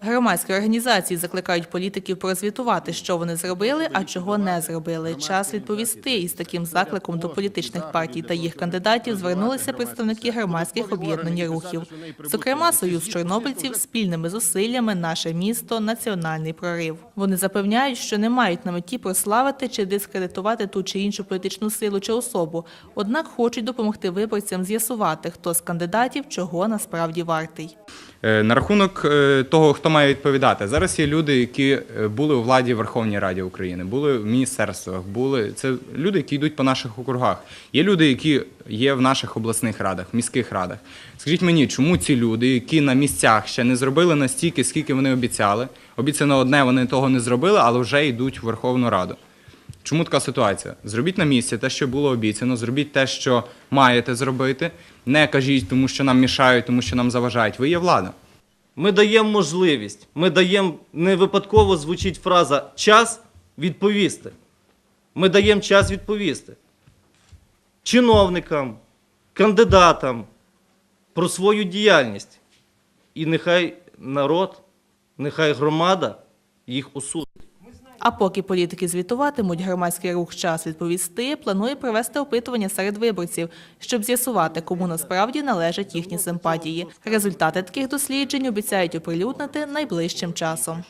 Громадські організації закликають політиків прозвітувати, що вони зробили, а чого не зробили. Час відповісти. І з таким закликом до політичних партій та їх кандидатів звернулися представники громадських об'єднань рухів. Зокрема, Союз Чорнобильців спільними зусиллями наше місто національний прорив. Вони запевняють, що не мають на меті прославити чи дискредитувати ту чи іншу політичну силу чи особу, однак хочуть допомогти виборцям з'ясувати, хто з кандидатів чого насправді вартий. Е, На рахунок е, того, хто має відповідати, зараз є люди, які е, були у владі Верховній Раді України, були в міністерствах, були це люди, які йдуть по наших округах. Є люди, які є в наших обласних радах, міських радах. Скажіть мені, чому ці люди, які на місцях ще не зробили настільки, скільки вони обіцяли, обіцяно одне, вони того не зробили, але вже йдуть в Верховну Раду. Чому така ситуація? Зробіть на місці те, що було обіцяно, зробіть те, що маєте зробити. Не кажіть, тому що нам мішають, тому що нам заважають. Ви є влада. Ми даємо можливість, ми даємо не випадково звучить фраза час відповісти. Ми даємо час відповісти чиновникам, кандидатам про свою діяльність. І нехай народ, нехай громада їх осудить. А поки політики звітуватимуть, громадський рух час відповісти планує провести опитування серед виборців, щоб з'ясувати, кому насправді належать їхні симпатії. Результати таких досліджень обіцяють оприлюднити найближчим часом.